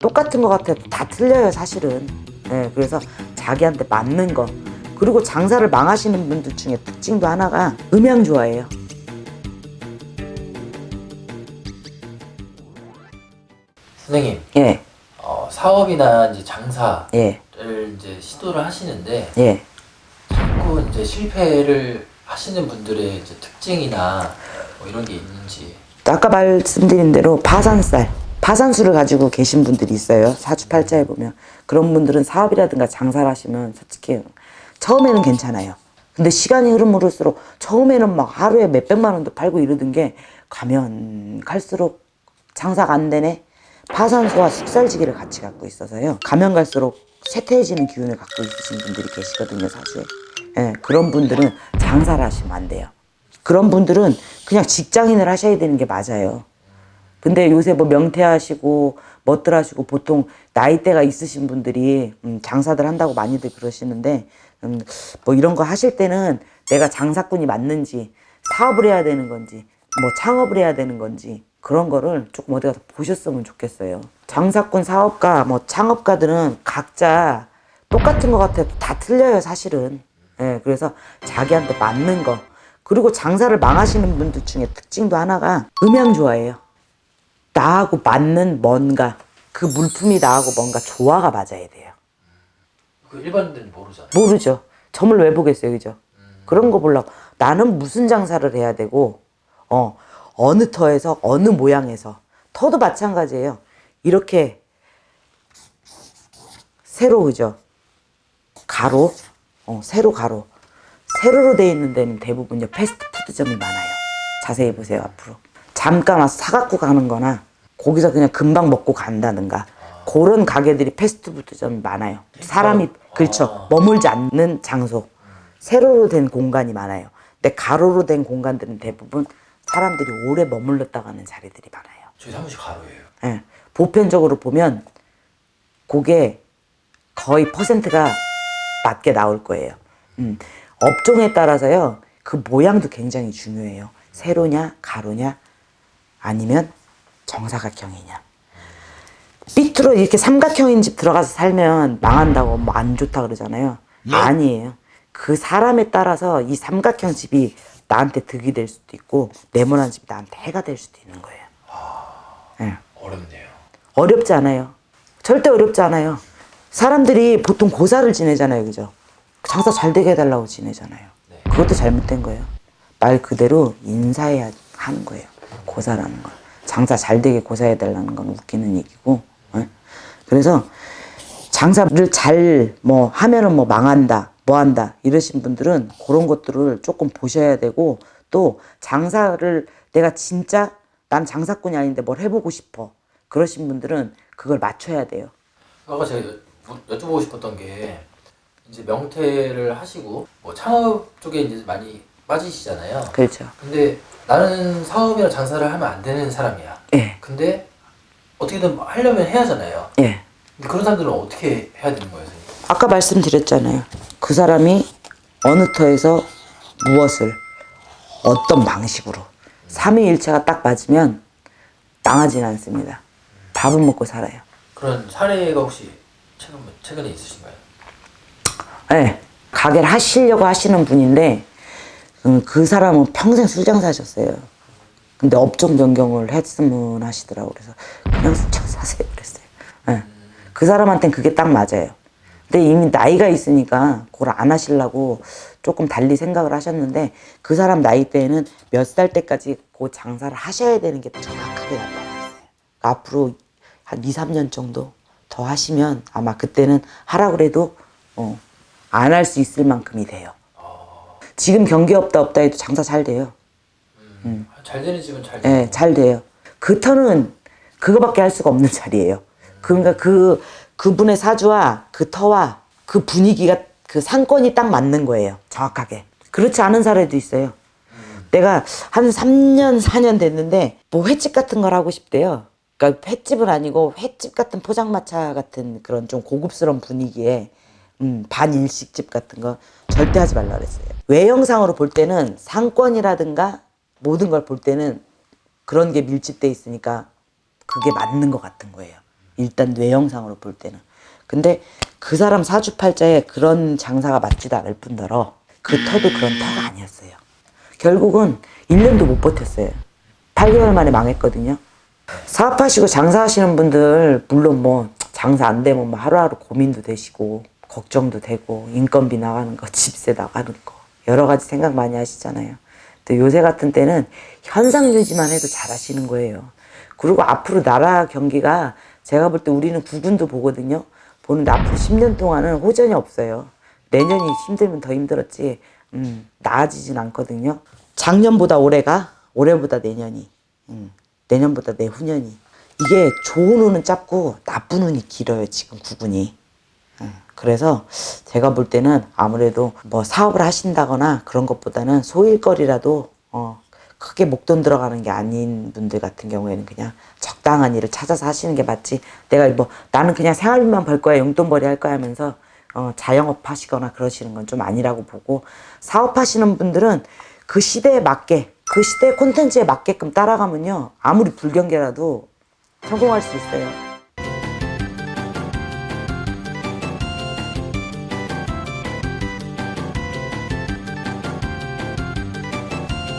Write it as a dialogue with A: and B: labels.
A: 똑같은 것 같아도 다 틀려요 사실은. 예, 그래서 자기한테 맞는 거. 그리고 장사를 망하시는 분들 중에 특징도 하나가 음향 좋아해요.
B: 선생님,
A: 예,
B: 어, 사업이나 이제 장사를
A: 예,
B: 이제 시도를 하시는데
A: 예.
B: 자꾸 이제 실패를 하시는 분들의 이제 특징이나 뭐 이런 게 있는지.
A: 아까 말씀드린 대로 파산살, 파산수를 가지고 계신 분들이 있어요. 사주팔자에 보면. 그런 분들은 사업이라든가 장사를 하시면 솔직히 처음에는 괜찮아요. 근데 시간이 흐름으로써 처음에는 막 하루에 몇백만 원도 팔고 이러던 게 가면 갈수록 장사가 안 되네. 파산수와 숙살지기를 같이 갖고 있어서요. 가면 갈수록 쇠퇴해지는 기운을 갖고 있으신 분들이 계시거든요, 사주에. 예, 그런 분들은 장사를 하시면 안 돼요. 그런 분들은 그냥 직장인을 하셔야 되는 게 맞아요. 근데 요새 뭐 명퇴하시고 멋들 하시고 보통 나이대가 있으신 분들이 음, 장사들 한다고 많이들 그러시는데 음, 뭐 이런 거 하실 때는 내가 장사꾼이 맞는지 사업을 해야 되는 건지 뭐 창업을 해야 되는 건지 그런 거를 조금 어디 가서 보셨으면 좋겠어요. 장사꾼 사업가 뭐 창업가들은 각자 똑같은 것 같아도 다 틀려요 사실은. 예, 그래서 자기한테 맞는 거 그리고 장사를 망하시는 분들 중에 특징도 하나가 음향 좋아해요. 나하고 맞는 뭔가 그 물품이 나하고 뭔가 조화가 맞아야 돼요.
B: 그 일반인들은 모르잖아요.
A: 모르죠. 점을 왜 보겠어요, 그죠? 그런 거 보려고 나는 무슨 장사를 해야 되고 어 어느 터에서 어느 모양에서 터도 마찬가지예요. 이렇게 세로 그죠? 가로 어 세로 가로 세로로 돼 있는 데는 대부분요 패스트푸드점이 많아요. 자세히 보세요 앞으로. 잠깐 와서 사갖고 가는 거나 거기서 그냥 금방 먹고 간다든가 그런 가게들이 패스트푸드점이 많아요. 사람이 그렇죠 머물지 않는 장소 세로로 된 공간이 많아요. 근데 가로로 된 공간들은 대부분 사람들이 오래 머물렀다 가는 자리들이 많아요.
B: 저희 사무실 가로예요.
A: 예. 보편적으로 보면 그게 거의 퍼센트가 맞게 나올 거예요. 음. 업종에 따라서요, 그 모양도 굉장히 중요해요. 세로냐, 가로냐, 아니면 정사각형이냐. 삐뚤어 이렇게 삼각형인 집 들어가서 살면 망한다고 뭐 안 좋다 그러잖아요. 아니에요. 그 사람에 따라서 이 삼각형 집이 나한테 득이 될 수도 있고 네모난 집이 나한테 해가 될 수도 있는 거예요. 예.
B: 어렵네요.
A: 어렵지 않아요. 절대 어렵지 않아요. 사람들이 보통 고사를 지내잖아요. 그죠? 장사 잘 되게 해달라고 지내잖아요.
B: 네.
A: 그것도 잘못된 거예요. 말 그대로 인사해야 하는 거예요. 고사라는 건. 장사 잘 되게 고사해달라는 건 웃기는 얘기고. 예? 그래서 장사를 잘 뭐 하면은 뭐 망한다, 뭐 한다 이러신 분들은 그런 것들을 조금 보셔야 되고 또 장사를 내가 진짜 난 장사꾼이 아닌데 뭘 해보고 싶어 그러신 분들은 그걸 맞춰야 돼요.
B: 아까 제가 여, 여쭤보고 싶었던 게 이제 명퇴를 하시고 뭐 창업 쪽에 이제 많이 빠지시잖아요.
A: 그렇죠.
B: 근데 나는 사업이나 장사를 하면 안 되는 사람이야.
A: 예,
B: 근데 어떻게든 하려면 해야 하잖아요.
A: 예.
B: 근데 그런 사람들은 어떻게 해야 되는 거예요, 선생님?
A: 아까 말씀드렸잖아요. 그 사람이 어느 터에서 무엇을 어떤 방식으로 삼위일체가 딱 맞으면 망하진 않습니다. 밥은 먹고 살아요.
B: 그런 사례가 혹시 최근 최근에 있으신가요?
A: 네, 가게를 하시려고 하시는 분인데 음, 그 사람은 평생 술장사셨어요. 근데 업종 변경을 했으면 하시더라고 그래서 그냥 술장사 하세요 그랬어요. 네. 그 사람한테는 그게 딱 맞아요. 근데 이미 나이가 있으니까 그걸 안 하시려고 조금 달리 생각을 하셨는데 그 사람 나이 때에는 몇 살 때까지 그 장사를 하셔야 되는 게 정확하게 나타나 있어요. 앞으로 한 2, 3년 정도 더 하시면 아마 그때는 하라 그래도 어, 안 할 수 있을 만큼이 돼요. 지금 경기 없다 없다 해도 장사 잘 돼요.
B: 잘 되는 집은 잘
A: 예, 잘 돼요. 그 터는 그거밖에 할 수가 없는 자리예요. 그러니까 그 그분의 사주와 그 터와 그 분위기가 그 상권이 딱 맞는 거예요. 정확하게. 그렇지 않은 사례도 있어요. 내가 한 3년, 4년 됐는데 뭐 횟집 같은 걸 하고 싶대요. 그러니까 횟집은 아니고 횟집 같은 포장마차 같은 그런 좀 고급스러운 분위기에 음, 반일식집 같은 거 절대 하지 말라 그랬어요. 외형상으로 볼 때는 상권이라든가 모든 걸 볼 때는 그런 게 밀집돼 있으니까 그게 맞는 것 같은 거예요. 일단 뇌영상으로 볼 때는. 근데 그 사람 사주팔자에 그런 장사가 맞지도 않을 뿐더러 그 터도 그런 터가 아니었어요. 결국은 1년도 못 버텼어요. 8개월 만에 망했거든요. 사업하시고 장사하시는 분들 물론 뭐 장사 안 되면 뭐 하루하루 고민도 되시고 걱정도 되고 인건비 나가는 거 집세 나가는 거 여러 가지 생각 많이 하시잖아요. 근데 요새 같은 때는 현상 유지만 해도 잘하시는 거예요. 그리고 앞으로 나라 경기가 제가 볼 때 우리는 구군도 보거든요. 보는데 앞으로 10년 동안은 호전이 없어요. 내년이 힘들면 더 힘들었지 음, 나아지진 않거든요. 작년보다 올해가 올해보다 내년이 음, 내년보다 내후년이 이게 좋은 운은 짧고 나쁜 운이 길어요 지금 구분이 음, 그래서 제가 볼 때는 아무래도 뭐 사업을 하신다거나 그런 것보다는 소일거리라도 어, 크게 목돈 들어가는 게 아닌 분들 같은 경우에는 그냥 적당한 일을 찾아서 하시는 게 맞지 내가 뭐 나는 그냥 생활비만 벌 거야 용돈벌이 할 거야 하면서 어, 자영업 하시거나 그러시는 건 좀 아니라고 보고 사업하시는 분들은 그 시대에 맞게 그 시대 콘텐츠에 맞게끔 따라가면요 아무리 불경계라도 성공할 수 있어요.